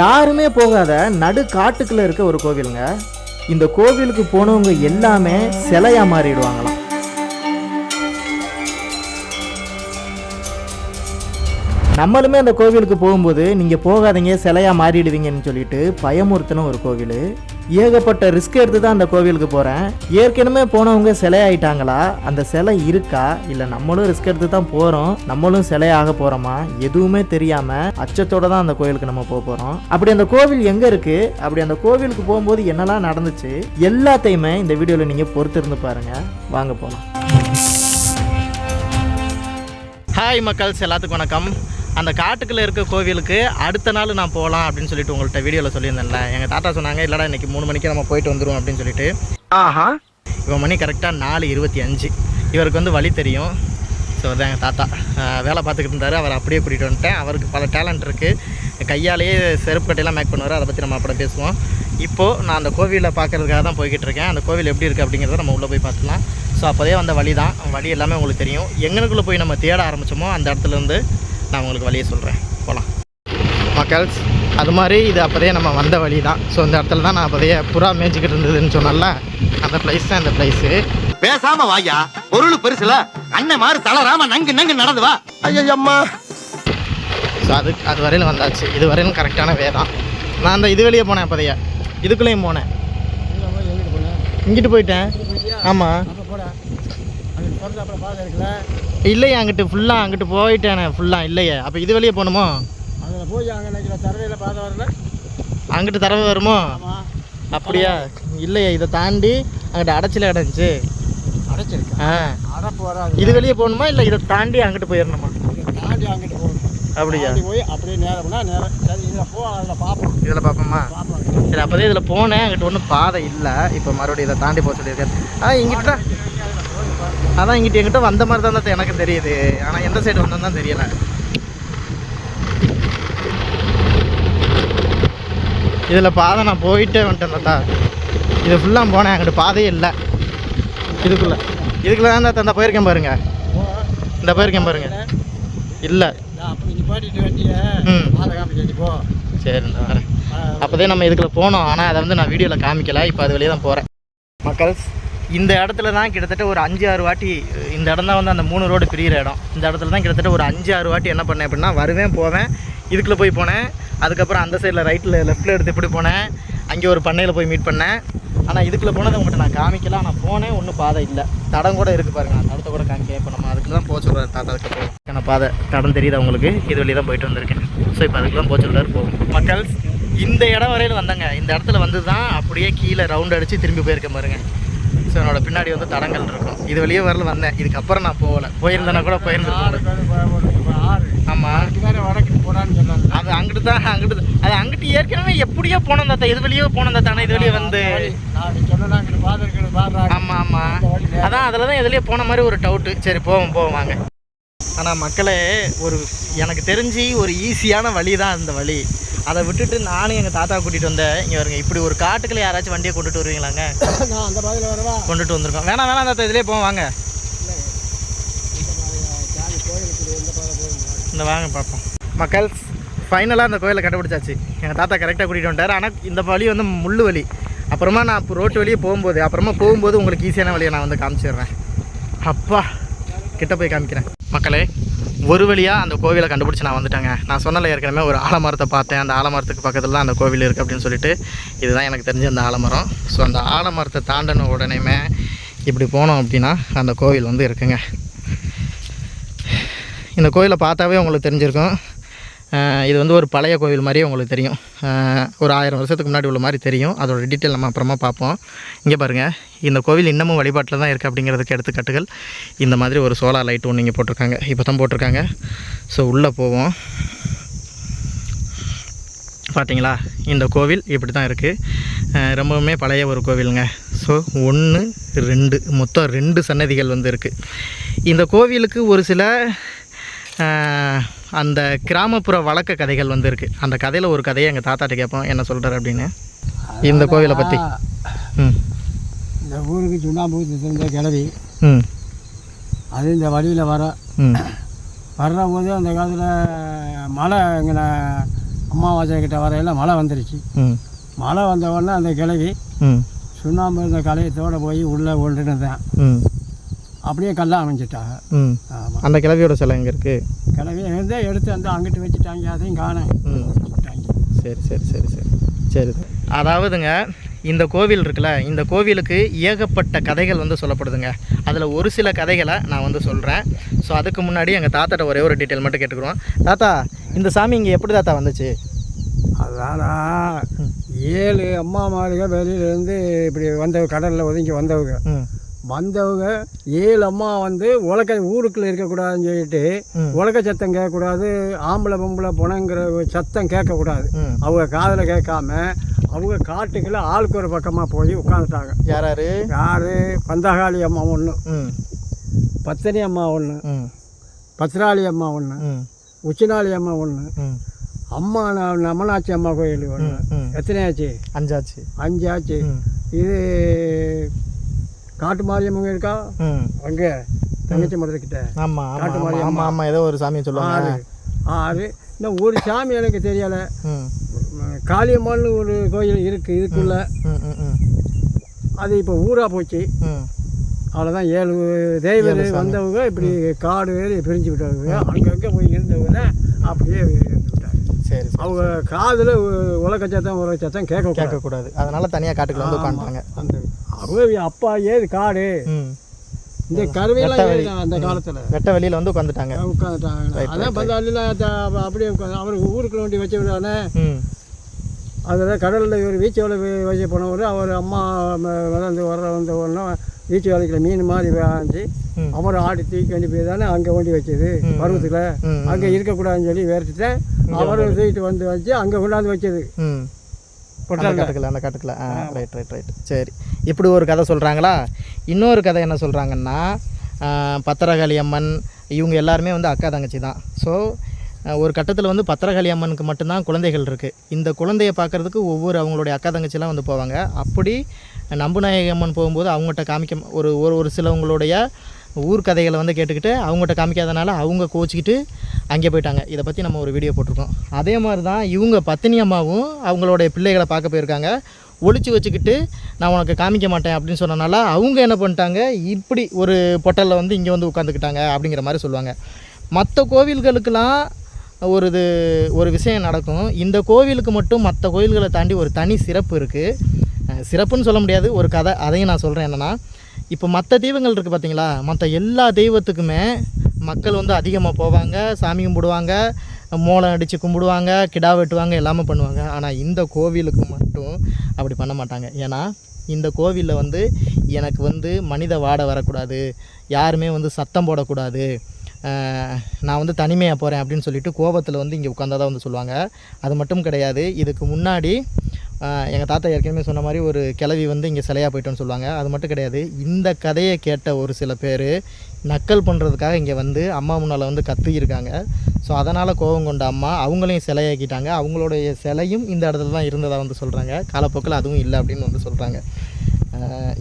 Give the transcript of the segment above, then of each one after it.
யாருமே போகாத நடு காட்டுக்குள்ள இருக்க ஒரு கோவிலுங்க. இந்த கோவிலுக்கு போனவங்க எல்லாமே சிலையா மாறிடுவாங்களாம். நம்மளுமே அந்த கோவிலுக்கு போகும்போது நீங்கள் போகாதீங்க சிலையா மாறிடுவீங்கன்னு சொல்லிட்டு பயமுறுத்தின ஒரு கோவில். ஏகப்பட்ட ரிஸ்க் எடுத்து தான் அந்த கோவிலுக்கு போகிறேன் ஏற்கனவே போனவங்க சிலையாயிட்டாங்களா? அந்த சிலை இருக்கா? இல்லை நம்மளும் ரிஸ்க் எடுத்து தான் போகிறோம் நம்மளும் சிலையாக போகிறோமா எதுவுமே தெரியாமல் அச்சத்தோட தான் அந்த கோவிலுக்கு நம்ம போக போகிறோம் அப்படி அந்த கோவில் எங்கே இருக்குது அப்படி அந்த கோவிலுக்கு போகும்போது என்னெல்லாம் நடந்துச்சு? எல்லாத்தையுமே இந்த வீடியோவில் நீங்கள் பொறுத்திருந்து பாருங்கள் வாங்க போகலாம் ஹாய் மக்கள்ஸ் எல்லாத்துக்கும் வணக்கம். அந்த காட்டுக்குள்ளே இருக்க கோவிலுக்கு அடுத்த நாள் நான் போகலாம் அப்படின்னு சொல்லிட்டு உங்கள்கிட்ட வீடியோவில் சொல்லியிருந்தேன்ல. எங்கள் தாத்தா சொன்னாங்க இல்லைடா இன்னைக்கு மூணு மணிக்கு நம்ம போயிட்டு வந்துடுவோம் அப்படின்னு சொல்லிட்டு. ஆஹா. இவன் மணி கரெக்டாக நாலு இருபத்தி அஞ்சு. இவருக்கு வந்து வழி தெரியும். ஸோ அதான் எங்கள் தாத்தா. வேலை பார்த்துக்கிட்டு இருந்தார். அவர் அப்படியே கூட்டிகிட்டு வந்துட்டேன். அவருக்கு பல டேலண்ட் இருக்குது கையாலேயே செருப்பு கட்டையெல்லாம் மேக் பண்ணுவார். அதை பற்றி நம்ம அப்புறம் பேசுவோம். இப்போது நான் அந்த கோவிலை பார்க்கறதுக்காக தான் போய்கிட்டு இருக்கேன். அந்த கோவில் எப்படி இருக்குது அப்படிங்கிறத நம்ம உள்ளே போய் பார்த்துக்கலாம். ஸோ அப்போதே வந்த வழி தான் வழி எல்லாமே உங்களுக்கு தெரியும். எங்கனுக்குள்ளே போய் நம்ம தேட ஆரம்பித்தோமோ அந்த இடத்துல இருந்து நான் உங்களுக்கு வழியை சொல்கிறேன் போகலாம் மக்கள்ஸ் அது மாதிரி இது அப்போதே நம்ம வந்த வழி தான். ஸோ இந்த இடத்துல தான் நான் அப்போதைய புறா மேய்ச்சிக்கிட்டு இருந்ததுன்னு சொன்னல அந்த பிளேஸ் தான் இந்த பிளேஸு பேசாம வாயா பொருள் பெருசுல அண்ணன் மாதிரி தளராம நங்கு நங்கு நடந்து வா. ஐயம்மா ஸோ அது அது வரையிலும் வந்தாச்சு. இது வரையிலும் கரெக்டான வே தான். நான் அந்த இது வெளியே போனேன் அப்போதைய. இதுக்குள்ளேயும் போனேன். இங்கிட்டு போயிட்டேன். ஆமாம் இல்லையே அங்கிட்டு ஃபுல்லாக அங்கிட்டு போயிட்டேனே ஃபுல்லாக இல்லையே. அப்போ இது வெளியே போகணுமோ? அதில் போய் அங்கே தரவையில் பார்த்த வரல அங்கிட்டு தரவு வருமோ? அப்படியா? இல்லையே இதை தாண்டி அங்கிட்டு அடைச்சல கிடந்துச்சு அடைச்சிருக்கு. ஆ. அடப்பு வராது இது வெளியே போகணுமா? இல்லை இதை தாண்டி அங்கிட்டு போயிடணுமா? தாண்டி அங்கிட்டு போகணும். அப்படியா? போய் அப்படியே நேரம் போனால் நேரம் சரி இதில் போ அதில் பார்ப்போம். இதில் பார்ப்போமா? சரி அப்போதே இதில் போனேன். அங்கிட்ட ஒன்றும் பாதை இல்லை. இப்போ மறுபடியும் இதை தாண்டி போக சொல்லியிருக்காரு ஆ இங்கிட்ட அதான் இங்கிட்ட எங்கிட்ட வந்த மாதிரி தான் தான் எனக்கு தெரியுது. ஆனால் எந்த சைடு வந்தோம் தான் தெரியல. இதில் பாதை நான் போயிட்டே வந்துட்டேன் தாத்தா. இது ஃபுல்லாக போனேன். அங்கிட்ட பாதையே இல்லை. இதுக்குள்ளே. இதுக்குள்ளே தான் தாத்தா. இந்த போயிருக்கேன் பாருங்க. இந்த போயிருக்கேன் பாருங்க. இல்லை. சரி வரேன். அப்போதே நம்ம இதுக்குள்ள போனோம். ஆனால் அதை வந்து நான் வீடியோவில் காமிக்கல. இப்போ அது வெளியே தான் போகிறேன் மக்கள்ஸ் இந்த இடத்துல தான் கிட்டத்தட்ட ஒரு அஞ்சு ஆறு வாட்டி இந்த இடம் தான் வந்து அந்த மூணு ரோடு பிரியிற இடம். இந்த இடத்துல தான் கிட்டத்தட்ட ஒரு அஞ்சு ஆறு வாட்டி என்ன பண்ணேன் அப்படின்னா வருவேன் போவேன். இதுக்குள்ளே போய் போனேன். அதுக்கப்புறம் அந்த சைடில் ரைட்டில் லெஃப்ட்டில் எடுத்து இப்படி போனேன். அங்கே ஒரு பண்ணையில் போய் மீட் பண்ணேன். ஆனால் இதுக்குள்ளே போனதை உங்கள்கிட்ட நான் காமிக்கல. ஆனால் போனேன் ஒன்றும் பாதை இல்லை. தடம் கூட இருக்குது பாருங்க. நான் தடத்தை கூட காமிக்க இப்போ நம்ம அதுக்கு தான் போக சொல்கிறேன் தாத்தா பாதை தடம் தெரியுது உங்களுக்கு? இது வழி தான் போயிட்டு வந்திருக்கேன். ஸோ இப்போ அதுக்கு தான் போக சொல்கிறாரு போகும் மக்கள் இந்த இடம் வரையில் வந்தாங்க. இந்த இடத்துல வந்து தான் அப்படியே கீழே ரவுண்ட் அடித்து திரும்பி போயிருக்கேன் பாருங்கள் ஸோ என்னோட பின்னாடி வந்து தடங்கள் இருக்கும். இது வெளியே வரல வந்தேன். இதுக்கப்புறம் நான் போகல. போயிருந்தேன்னா கூட போயிருந்தேன் ஆமாம் சொன்னாங்க அது அங்கிட்டு தான் அங்கிட்டு தான். அது அங்கிட்டு ஏற்கனவே எப்படியோ போனோம் தாத்தா. இது வெளியே போனோம் தாத்தா. இது வெளியே வந்து நான் சொன்னா ஆமாம் ஆமாம் அதான் அதில் தான் எதுலேயே போன மாதிரி ஒரு டவுட்டு சரி போவோம் போவோம் வாங்க. ஆனால் மக்களே ஒரு எனக்கு தெரிஞ்சு ஒரு ஈஸியான வழி தான் அந்த வழி. அதை விட்டுட்டு நானும் எங்கள் தாத்தா கூட்டிகிட்டு வந்தேன். இங்கே வருங்க இப்படி ஒரு காட்டுக்குள்ள யாராச்சும் வண்டியை கொண்டுட்டு வருவீங்களாங்க? நான் அந்த பாதையில் வரவா? கொண்டுட்டு வந்திருக்கோம். வேணாம் வேணாம் தாத்தா இதுலேயே போவோம் வாங்க. இந்த வாங்க பார்ப்போம். மக்கள் ஃபைனலாக அந்த கோயிலை கண்டுபிடிச்சாச்சு. எங்கள் தாத்தா கரெக்டாக கூட்டிகிட்டு வந்துட்டார். ஆனால் இந்த வழி வந்து முள்ளு வழி. அப்புறமா நான் இப்போ ரோட்டு வழியே போகும்போது அப்புறமா போகும்போது உங்களுக்கு ஈஸியான வழியை நான் வந்து காமிச்சிடுறேன். அப்பா கிட்ட போய் காமிக்கிறேன். மக்களே ஒரு வழியாக அந்த கோவிலை கண்டுபிடிச்சி நான் வந்துட்டேங்க. நான் சொன்னல ஏற்கனவே ஒரு ஆலமரத்தை பார்த்தேன். அந்த ஆலமரத்துக்கு பக்கத்தில் தான் அந்த கோவில் இருக்குது அப்படின்னு சொல்லிட்டு. இதுதான் எனக்கு தெரிஞ்ச அந்த ஆலமரம். ஸோ அந்த ஆலமரத்தை தாண்டின உடனேமே இப்படி போனோம் அப்படின்னா அந்த கோவில் வந்து இருக்குங்க. இந்த கோயிலை பார்த்தாவே உங்களுக்கு தெரிஞ்சிருக்கும். இது வந்து ஒரு பழைய கோவில் மாதிரியே உங்களுக்கு தெரியும். ஒரு ஆயிரம் வருஷத்துக்கு முன்னாடி உள்ள மாதிரி தெரியும். அதோட டீட்டெயில் நம்ம அப்புறமா பார்ப்போம். இங்கே பாருங்கள் இந்த கோவில் இன்னமும் வழிபாட்டில் தான் இருக்குது அப்படிங்கிறதுக்கு எடுத்துக்காட்டுகள். இந்த மாதிரி ஒரு சோலார் லைட் ஒன்று இங்கே போட்டிருக்காங்க. இப்போ தான் போட்டிருக்காங்க. ஸோ உள்ளே போவோம். பார்த்தீங்களா இந்த கோவில் இப்படி தான் இருக்குது ரொம்பவுமே பழைய ஒரு கோவிலுங்க. ஸோ ஒன்று ரெண்டு மொத்தம் ரெண்டு சன்னதிகள் வந்து இருக்குது இந்த கோவிலுக்கு ஒரு சில அந்த கிராமப்புற வழக்க கதைகள் வந்து இருக்குது அந்த கதையில் ஒரு கதையை எங்கள் தாத்தாட்ட கேட்போம். என்ன சொல்கிறார் அப்படின்னு? இந்த கோவிலை பற்றி இந்த ஊருக்கு சுண்ணாம்பு தெரிஞ்ச கிளவி ம். அது இந்த வழியில் வர. வர்ற போது அந்த காலத்தில் மழை இங்கே அமாவாசை கிட்ட வரையில் மழை வந்துருச்சு. மழை வந்த உடனே அந்த கிழவி ம். சுண்ணாம்பு இருந்த கலையத்தோடு போய் உள்ளே ஒன்றுனதான் ம். அப்படியே கல்லை அமைஞ்சிட்டாங்க. ம். ஆமாம் அந்த கிழவியோட சிலை எங்கே இருக்குது கிழவி இருந்தே எடுத்து வந்து அங்கிட்டு வச்சுட்டாங்க அதையும் காணேன் சரி சரி சரி சரி. சரி. அதாவதுங்க இந்த கோவில் இருக்குல்ல இந்த கோவிலுக்கு ஏகப்பட்ட கதைகள் வந்து சொல்லப்படுதுங்க. அதில் ஒரு சில கதைகளை நான் வந்து சொல்கிறேன் ஸோ அதுக்கு முன்னாடி எங்கள் தாத்தாட்ட ஒரே ஒரு டீட்டெயில் மட்டும் கேட்டுக்கிறோம். தாத்தா இந்த சாமி இங்கே எப்படி தாத்தா வந்துச்சு? அதானா ஏழு அம்மா மாளிகை வெளியிலேருந்து இப்படி வந்தவங்க கடலில் ஒதுங்கி வந்தவங்க. ம். வந்தவங்க ஏழு அம்மா வந்து உலக ஊருக்குள்ளே இருக்கக்கூடாதுன்னு சொல்லிட்டு. உலக சத்தம் கேட்கக்கூடாது ஆம்பளை பொம்பளை புனங்கிற ஒரு சத்தம் கேட்கக்கூடாது. அவங்க காதில் கேட்காம அவங்க காட்டுக்குள்ள ஆளுக்கு ஒரு பக்கமாக போய் உட்காந்துட்டாங்க யார் யார்? பந்தகாளி அம்மா ஒன்று பத்தினி அம்மா ஒன்று ம். பத்திராளி அம்மா ஒன்று உச்சினாளி அம்மா ஒன்று அம்மா ந- நமனாச்சி அம்மா கோயில் ஒன்று எத்தனை ஆச்சு அஞ்சாச்சு. அஞ்சு ஆச்சு ம். இது காட்டு மாரியம்மங்க இருக்கா? அங்கே தங்கச்சி மரத்துக்கிட்ட. ஆமாம் காட்டு ஆமாம் மாரியம்மா. ஆமாம் ஆமாம் ஏதோ ஒரு சாமியை சொல்லுவாங்க. ஆறு இன்னும் ஒரு சாமி எனக்கு தெரியலை. ம். காளியம்மாள்னு ஒரு கோயில் இருக்குது இதுக்குள்ள. அது இப்போ ஊராக போச்சு. அவ்வளோதான் ஏழு தெய்வர். வந்தவங்க இப்படி காடு வேறு பிரிஞ்சு விட்டவங்க. அங்கங்கே போய் இருந்தவங்க அப்படியே இருந்து விட்டாங்க. சரி சரி அவங்க காதில் உலக சத்தம் உலக சத்தம் கேட்க கேட்கக்கூடாது. அதனால தனியாக காட்டுக்குள்ள வந்து உட்காந்துட்டாங்க. அந்த அவங்க அப்பா ஏது காடு? இந்த கருவியெல்லாம் அந்த காலத்தில். வெட்ட வெளியில் வந்து உட்காந்துட்டாங்க உட்காந்துட்டாங்க அதான் பந்தாலில் அப்படியே உட்காந்து அவருக்கு ஊருக்குள்ள வண்டி வச்சு விடானே அதில் கடலில் ஒரு வீச்சு வேலை வச்சு போனவர் அவர் அம்மா வளர்ந்து வர வந்த உடனே வீச்சு வேலைக்கிற மீன் மாதிரி வாங்கி. அவர் ஆடி தூக்கி வண்டி போய் தானே அங்கே வண்டி வச்சது. பருவத்தில். அங்கே இருக்கக்கூடாதுன்னு சொல்லி வேர்த்துட்டு அவர் தூக்கிட்டு வந்து வச்சு அங்கே கொண்டாந்து வச்சது. ம் அந்த காட்டுக்குள்ள. ஆ ரைட் ரைட் ரைட் சரி. இப்படி ஒரு கதை சொல்கிறாங்களா இன்னொரு கதை என்ன சொல்கிறாங்கன்னா பத்திரகாளி அம்மன் இவங்க எல்லாருமே வந்து அக்கா தங்கச்சி தான். ஸோ ஒரு கட்டத்தில் வந்து பத்திரகாளி அம்மனுக்கு மட்டும்தான் குழந்தைகள் இருக்குது இந்த குழந்தையை பார்க்குறதுக்கு ஒவ்வொரு அவங்களுடைய அக்கா தங்கச்சிலாம் வந்து போவாங்க. அப்படி நம்புநாயகி அம்மன் போகும்போது அவங்ககிட்ட காமிக்க ஒரு ஒரு சிலவங்களுடைய ஊர் கதைகளை வந்து கேட்டுக்கிட்டு அவங்ககிட்ட காமிக்காதனால அவங்க கோச்சிக்கிட்டு அங்கே போயிட்டாங்க. இதை பற்றி நம்ம ஒரு வீடியோ போட்டிருக்கோம். அதே மாதிரி தான் இவங்க பத்தினி அம்மாவும் அவங்களுடைய பிள்ளைகளை பார்க்க போயிருக்காங்க. ஒழிச்சு வச்சுக்கிட்டு நான் உனக்கு காமிக்க மாட்டேன் அப்படின்னு சொன்னனால அவங்க என்ன பண்ணிட்டாங்க? இப்படி ஒரு பொட்டலில் வந்து இங்கே வந்து உட்காந்துக்கிட்டாங்க அப்படிங்கிற மாதிரி சொல்லுவாங்க. மற்ற கோவில்களுக்கெல்லாம் ஒரு இது ஒரு விஷயம் நடக்கும். இந்த கோவிலுக்கு மட்டும் மற்ற கோவில்களை தாண்டி ஒரு தனி சிறப்பு இருக்குது சிறப்புன்னு சொல்ல முடியாது. ஒரு கதை. அதையும் நான் சொல்கிறேன் என்னென்னா இப்போ மற்ற தெய்வங்கள் இருக்குது பார்த்தீங்களா? மற்ற எல்லா தெய்வத்துக்குமே மக்கள் வந்து அதிகமாக போவாங்க சாமி கும்பிடுவாங்க மோளம் அடித்து கும்பிடுவாங்க கிடா வெட்டுவாங்க எல்லாமே பண்ணுவாங்க. ஆனால் இந்த கோவிலுக்கு மட்டும் அப்படி பண்ண மாட்டாங்க. ஏன்னா இந்த கோவிலில் வந்து எனக்கு வந்து மனித வாடை வரக்கூடாது யாருமே வந்து சத்தம் போடக்கூடாது நான் வந்து தனிமையாக போகிறேன் அப்படின்னு சொல்லிட்டு கோபத்தில் வந்து இங்கே உட்காந்தா வந்து சொல்லுவாங்க. அது மட்டும் கிடையாது இதுக்கு முன்னாடி எங்கள் தாத்தா ஏற்கனவே சொன்ன மாதிரி ஒரு கிளவி வந்து இங்கே சிலையாக போயிட்டோன்னு சொல்லுவாங்க. அது மட்டும் கிடையாது. இந்த கதையை கேட்ட ஒரு சில பேர் நக்கல் பண்ணுறதுக்காக இங்கே வந்து அம்மா முன்னால் வந்து கத்தியிருக்காங்க. ஸோ அதனால் கோபம் கொண்ட அம்மா அவங்களையும் சிலையாக்கிட்டாங்க அவங்களுடைய சிலையும் இந்த இடத்துல தான் இருந்ததாக வந்து சொல்கிறாங்க காலப்போக்கில் அதுவும் இல்லை அப்படின்னு வந்து சொல்கிறாங்க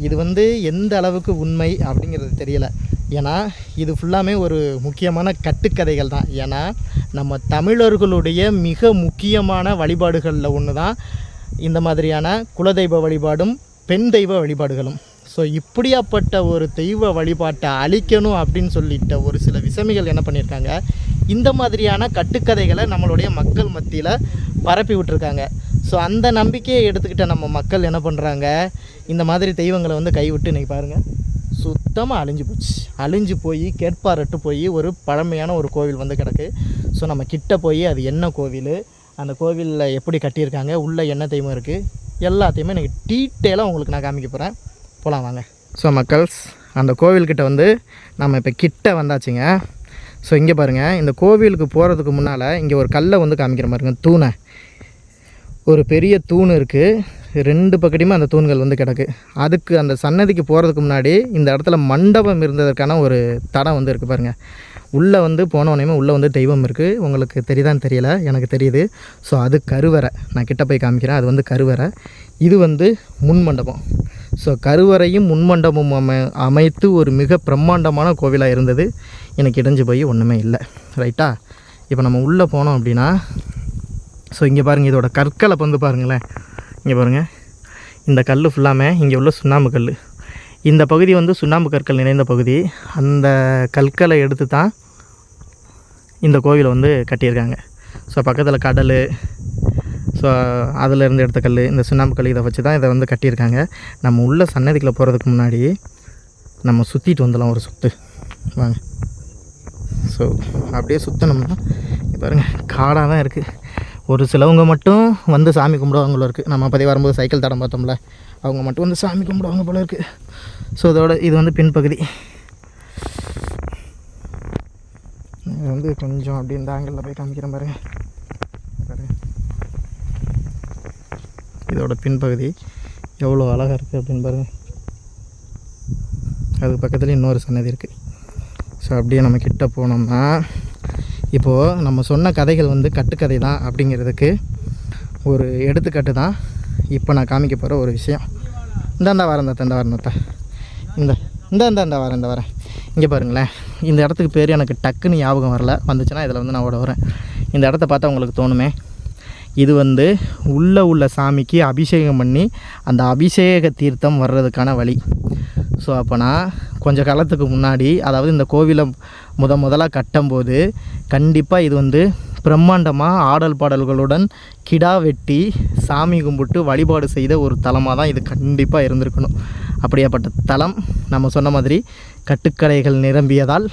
இது வந்து எந்த அளவுக்கு உண்மை அப்படிங்கிறது தெரியலை. ஏன்னா இது ஃபுல்லாமே ஒரு முக்கியமான கட்டுக்கதைகள் தான். ஏன்னா நம்ம தமிழர்களுடைய மிக முக்கியமான வழிபாடுகளில் ஒன்று தான் இந்த மாதிரியான குலதெய்வ வழிபாடும் பெண் தெய்வ வழிபாடுகளும். ஸோ இப்படியாப்பட்ட ஒரு தெய்வ வழிபாட்டை அழிக்கணும் அப்படின்னு சொல்லிட்ட ஒரு சில விசமிகள் என்ன பண்ணியிருக்காங்க? இந்த மாதிரியான கட்டுக்கதைகளை நம்மளுடைய மக்கள் மத்தியில் பரப்பி விட்டுருக்காங்க. ஸோ அந்த நம்பிக்கையை எடுத்துக்கிட்ட நம்ம மக்கள் என்ன பண்ணுறாங்க இந்த மாதிரி தெய்வங்களை வந்து கைவிட்டு இன்றைக்கி பாருங்கள் சுத்தமாக அழிஞ்சு போச்சு. அழிஞ்சு போய் கேட்பாரட்டு போய் ஒரு பழமையான ஒரு கோவில் வந்து கிடக்கு. ஸோ நம்ம கிட்ட போய் அது என்ன கோவில்? அந்த கோவிலில் எப்படி கட்டியிருக்காங்க உள்ளே என்ன தெய்வம் இருக்குது எல்லாத்தையுமே எனக்கு டீட்டெயிலாக உங்களுக்கு நான் காமிக்க போகிறேன் போகலாம் வாங்க. ஸோ மக்கள்ஸ் அந்த கோவில்கிட்ட வந்து நம்ம இப்போ கிட்ட வந்தாச்சுங்க. ஸோ இங்கே பாருங்கள் இந்த கோவிலுக்கு போகிறதுக்கு முன்னால் இங்கே ஒரு கல்லை வந்து காமிக்கிற மாதிரிங்க தூணை. ஒரு பெரிய தூண் இருக்குது ரெண்டு பக்கடியுமே அந்த தூண்கள் வந்து கிடக்கு. அதுக்கு அந்த சன்னதிக்கு போகிறதுக்கு முன்னாடி இந்த இடத்துல மண்டபம் இருந்ததற்கான ஒரு தடம் வந்து இருக்குது பாருங்கள் உள்ளே வந்து போனோடனே உள்ளே வந்து தெய்வம் இருக்குது உங்களுக்கு தெரியுதான்னு தெரியல எனக்கு தெரியுது. ஸோ அது கருவறை. நான் கிட்ட போய் காமிக்கிறேன். அது வந்து கருவறை. இது வந்து முன் மண்டபம் ஸோ கருவறையும் முன்மண்டபமும் அமை அமைத்து ஒரு மிக பிரம்மாண்டமான கோவிலாக இருந்தது. எனக்கு இடைஞ்சு போய் ஒன்றுமே இல்லை. ரைட்டா இப்போ நம்ம உள்ளே போனோம் அப்படின்னா ஸோ இங்கே பாருங்கள் இதோட கற்களை வந்து பாருங்களேன். இங்கே பாருங்கள் இந்த கல் ஃபுல்லாமே இங்கே உள்ள சுண்ணாம்பு கல் இந்த பகுதி வந்து சுண்ணாம்பு கற்கள் நிறைந்த பகுதி. அந்த கற்களை எடுத்து தான் இந்த கோவிலை வந்து கட்டியிருக்காங்க. ஸோ பக்கத்தில் கடல் ஸோ அதிலேருந்து எடுத்த கல் இந்த சுண்ணாம்பு கல் இதை வச்சு தான் இதை வந்து கட்டியிருக்காங்க. நம்ம உள்ள சன்னதிக்குள்ளே போகிறதுக்கு முன்னாடி நம்ம சுற்றிட்டு வந்துடலாம் ஒரு சுற்று வாங்க. ஸோ அப்படியே சுற்றினோம்னா பாருங்கள் காடாக தான் இருக்குது ஒரு சிலவங்க மட்டும் வந்து சாமி கும்பிடுவாங்களோ இருக்குது நம்ம அப்போதே வரும்போது சைக்கிள் தடம் பார்த்தோம்ல. அவங்க மட்டும் வந்து சாமி கும்பிடுவாங்க போல இருக்குது ஸோ இதோட இது வந்து பின்பகுதி. இது வந்து கொஞ்சம் அப்படி இந்த ஆங்கிளில் போய் காமிக்கிறேன் பாருங்க இதோட பின்பகுதி எவ்வளோ அழகாக இருக்குது அப்படின்னு பாருங்கள் அதுக்கு பக்கத்தில் இன்னொரு சன்னதி இருக்குது ஸோ அப்படியே நம்ம கிட்ட போனோம்னா இப்போது நம்ம சொன்ன கதைகள் வந்து கட்டுக்கதை தான் அப்படிங்கிறதுக்கு ஒரு எடுத்துக்காட்டு தான். இப்போ நான் காமிக்க போகிற ஒரு விஷயம். இந்தாண்டா வரேன் இந்த இந்த வரேன் இந்த இந்த இந்த இந்த இந்த வரேன் இந்த வரேன். இங்கே பாருங்களேன். இந்த இடத்துக்கு பேர் எனக்கு டக்குன்னு ஞாபகம் வரல. வந்துச்சுன்னா இதில் வந்து நான் ஓட வரேன். இந்த இடத்த பார்த்தா உங்களுக்கு தோணுமே. இது வந்து உள்ளே உள்ள சாமிக்கு அபிஷேகம் பண்ணி அந்த அபிஷேக தீர்த்தம் வர்றதுக்கான வழி. ஸோ அப்போனா கொஞ்சம் காலத்துக்கு முன்னாடி அதாவது இந்த கோவிலை முத முதலாக கட்டும்போது கண்டிப்பாக இது வந்து பிரம்மாண்டமாக ஆடல் பாடல்களுடன் கிடா வெட்டி சாமி கும்பிட்டு வழிபாடு செய்த ஒரு தலமாக தான் இது கண்டிப்பாக இருந்திருக்கணும். அப்படியாப்பட்ட தலம் நம்ம சொன்ன மாதிரி கட்டுக்கடைகள் நிரம்பியதால்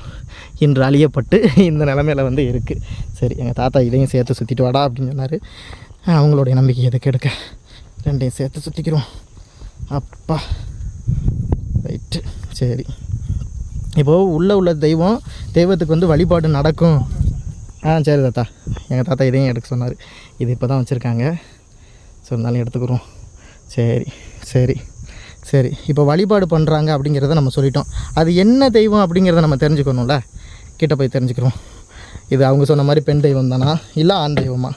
இன்று அழியப்பட்டு இந்த நிலமையில வந்து இருக்குது சரி எங்கள் தாத்தா இதையும் சேர்த்து சுற்றிட்டு வாடா அப்படின்னு சொன்னார். அவங்களுடைய நம்பிக்கை எதுக்கு எடுக்க ரெண்டையும் சேர்த்து சுற்றிக்கிறோம் அப்பா. ரைட்டு சரி. இப்போது உள்ளே உள்ள தெய்வம் தெய்வத்துக்கு வந்து வழிபாடு நடக்கும். ஆ சரி தாத்தா. எங்கள் தாத்தா இதையும் எடுக்க சொன்னார். இது இப்போ தான் வச்சுருக்காங்க. ஸோ இருந்தாலும் எடுத்துக்கிறோம். சரி சரி சரி. இப்போ வழிபாடு பண்ணுறாங்க அப்படிங்கிறத நம்ம சொல்லிட்டோம். அது என்ன தெய்வம் அப்படிங்கிறத நம்ம தெரிஞ்சுக்கணும்ல. கிட்ட போய் தெரிஞ்சுக்கிறோம். இது அவங்க சொன்ன மாதிரி பெண் தெய்வம் தானா? இல்லை ஆண் தெய்வமா?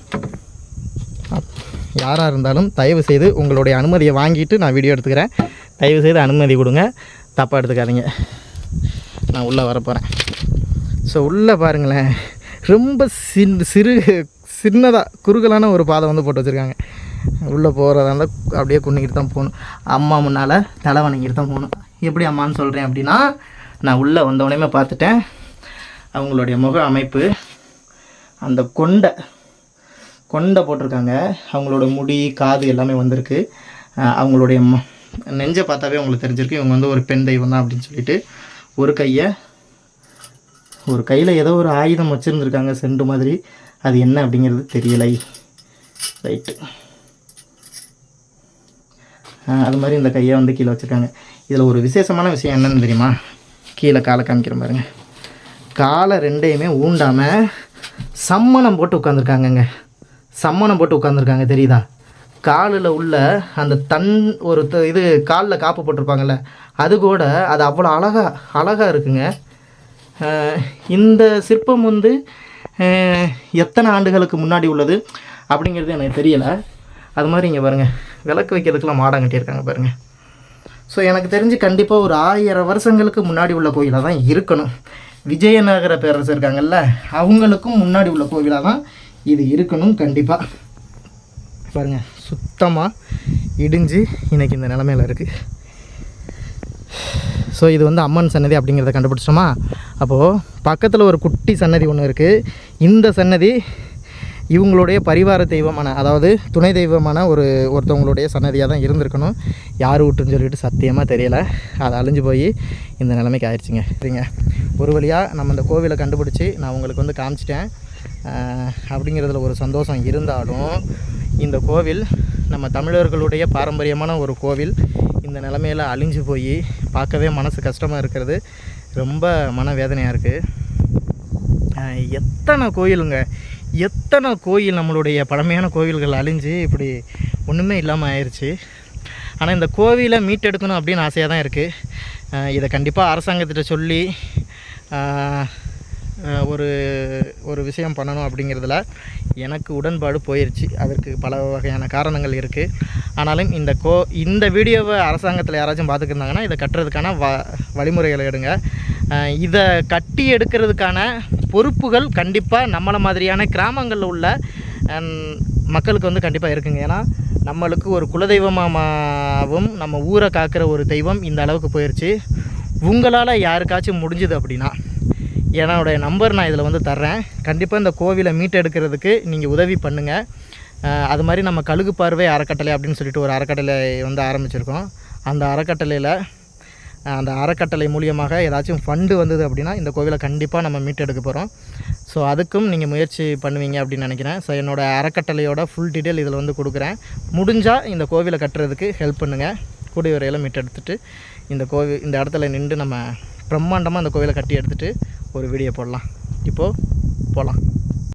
யாராக இருந்தாலும் தயவு செய்து உங்களுடைய அனுமதியை வாங்கிட்டு நான் வீடியோ எடுத்துக்கிறேன். தயவு செய்து அனுமதி கொடுங்க. தப்பாக எடுத்துக்காதீங்க. நான் உள்ளே வரப்போகிறேன் ஸோ உள்ளே பாருங்களேன். ரொம்ப சின் சிறு சின்னதாக குறுகலான ஒரு பாதை வந்து போட்டு வச்சுருக்காங்க. உள்ளே போகிறதா இருந்தால் அப்படியே குன்னிக்கிட்டு தான் போகணும். அம்மா முன்னால் தலை வணங்கிட்டு தான் போகணும். எப்படி அம்மான்னு சொல்கிறேன் அப்படின்னா நான் உள்ளே வந்த உடனே பார்த்துட்டேன். அவங்களுடைய முக அமைப்பு அந்த கொண்டை கொண்டை போட்டிருக்காங்க. அவங்களோட முடி காது எல்லாமே வந்திருக்கு. அவங்களுடைய ம- நெஞ்சை பார்த்தாவே உங்களுக்கு தெரிஞ்சிருக்கு. இவங்க வந்து ஒரு பெண் தெய்வம் தான் அப்படின்னு சொல்லிட்டு ஒரு கையை ஒரு கையில் ஏதோ ஒரு ஆயுதம் வச்சுருந்துருக்காங்க செண்டு மாதிரி. அது என்ன அப்படிங்கிறது தெரியலை. ரைட்டு அது மாதிரி இந்த கையை வந்து கீழே வச்சுருக்காங்க. இதில் ஒரு விசேஷமான விஷயம் என்னன்னு தெரியுமா? கீழே காலை காமிக்கிறேன் பாருங்க. காலை ரெண்டையுமே ஊண்டாமல் சம்மணம் போட்டு உட்காந்துருக்காங்கங்க சம்மணம் போட்டு உட்காந்துருக்காங்க தெரியுதா? காலில் உள்ள அந்த தன் ஒரு இது காலில் காப்பு போட்டிருப்பாங்கல்ல அது கூட அது அவ்வளோ அழகாக அழகாக இருக்குங்க. இந்த சிற்பம் வந்து எத்தனை ஆண்டுகளுக்கு முன்னாடி உள்ளது அப்படிங்கிறது எனக்கு தெரியலை. அது மாதிரி இங்கே பாருங்கள் விளக்கு வைக்கிறதுக்கெலாம் மாடம் கட்டியிருக்காங்க பாருங்கள் ஸோ எனக்கு தெரிஞ்சு கண்டிப்பாக ஒரு ஆயிரம் வருஷங்களுக்கு முன்னாடி உள்ள கோயிலாக தான் இருக்கணும். விஜயநகர பேரரசு இருக்காங்கல்ல அவங்களுக்கும் முன்னாடி உள்ள கோவிலாக தான் இது இருக்கணும் கண்டிப்பாக பாருங்கள் சுத்தமாக இடிஞ்சு இன்றைக்கி இந்த நிலமையில இருக்குது ஸோ இது வந்து அம்மன் சன்னதி அப்படிங்கிறத கண்டுபிடிச்சோமா அப்போது பக்கத்தில் ஒரு குட்டி சன்னதி ஒன்று இருக்குது இந்த சன்னதி இவங்களுடைய பரிவார தெய்வமான அதாவது துணை தெய்வமான ஒரு ஒருத்தவங்களுடைய சன்னதியாக தான் இருந்திருக்கணும். யார் விட்டுன்னு சொல்லிட்டு சத்தியமாக தெரியலை. அது அழிஞ்சு போய் இந்த நிலைமைக்கு ஆயிடுச்சுங்க. சரிங்க. ஒரு வழியாக நம்ம இந்த கோவிலை கண்டுபிடிச்சி நான் உங்களுக்கு வந்து காமிச்சிட்டேன். அப்படிங்கிறதுல ஒரு சந்தோஷம் இருந்தாலும் இந்த கோவில் நம்ம தமிழர்களுடைய பாரம்பரியமான ஒரு கோவில். இந்த நிலமையில அழிஞ்சு போய் பார்க்கவே மனசு கஷ்டமாக இருக்கிறது. ரொம்ப மனவேதனையாக இருக்குது எத்தனை கோயிலுங்க. எத்தனை கோயில் நம்மளுடைய பழமையான கோவில்கள் அழிஞ்சு இப்படி ஒன்றுமே இல்லாமல் ஆயிடுச்சு ஆனால் இந்த கோவிலை மீட்டெடுக்கணும் அப்படின்னு ஆசையாக தான் இருக்குது இதை கண்டிப்பாக அரசாங்கத்திட்ட சொல்லி ஒரு ஒரு விஷயம் பண்ணணும் அப்படிங்கிறதுல எனக்கு உடன்பாடு போயிடுச்சு அதற்கு பல வகையான காரணங்கள் இருக்குது ஆனாலும் இந்த கோ இந்த வீடியோவை அரசாங்கத்தில் யாராச்சும் பார்த்துக்கிருந்தாங்கன்னா இதை கட்டுறதுக்கான வ வழிமுறைகளை எடுங்க. இதை கட்டி எடுக்கிறதுக்கான பொறுப்புகள் கண்டிப்பாக நம்மளை மாதிரியான கிராமங்களில் உள்ள மக்களுக்கு வந்து கண்டிப்பாக இருக்குங்க. ஏன்னா நம்மளுக்கு ஒரு குலதெய்வமாகவும் நம்ம ஊரை காக்கிற ஒரு தெய்வம் இந்த அளவுக்கு போயிடுச்சு உங்களால் யாருக்காச்சும் முடிஞ்சுது அப்படின்னா என்னோடைய நம்பர் நான் இதில் வந்து தர்றேன். கண்டிப்பாக இந்த கோவிலை மீட்டெடுக்கிறதுக்கு நீங்கள் உதவி பண்ணுங்கள் அது மாதிரி நம்ம கழுகு பார்வை அறக்கட்டளை அப்படின்னு சொல்லிட்டு ஒரு அறக்கட்டளை வந்து ஆரம்பிச்சிருக்கோம். அந்த அறக்கட்டளையில் அந்த அறக்கட்டளை மூலியமாக ஏதாச்சும் ஃபண்டு வந்தது அப்படின்னா இந்த கோவிலை கண்டிப்பாக நம்ம மீட்டெடுக்க போகிறோம் ஸோ அதுக்கும் நீங்கள் முயற்சி பண்ணுவீங்க அப்படின்னு நினைக்கிறேன். ஸோ என்னோடய அறக்கட்டளையோட ஃபுல் டீட்டெயில் இதில் வந்து கொடுக்குறேன். முடிஞ்சால் இந்த கோவிலை கட்டுறதுக்கு ஹெல்ப் பண்ணுங்கள் கூடிய வரையில் மீட்டெடுத்துட்டு இந்த கோவில் இந்த இடத்துல நின்று நம்ம பிரம்மாண்டமாக அந்த கோவிலை கட்டி எடுத்துகிட்டு ஒரு வீடியோ போடலாம். இப்போது போகலாம்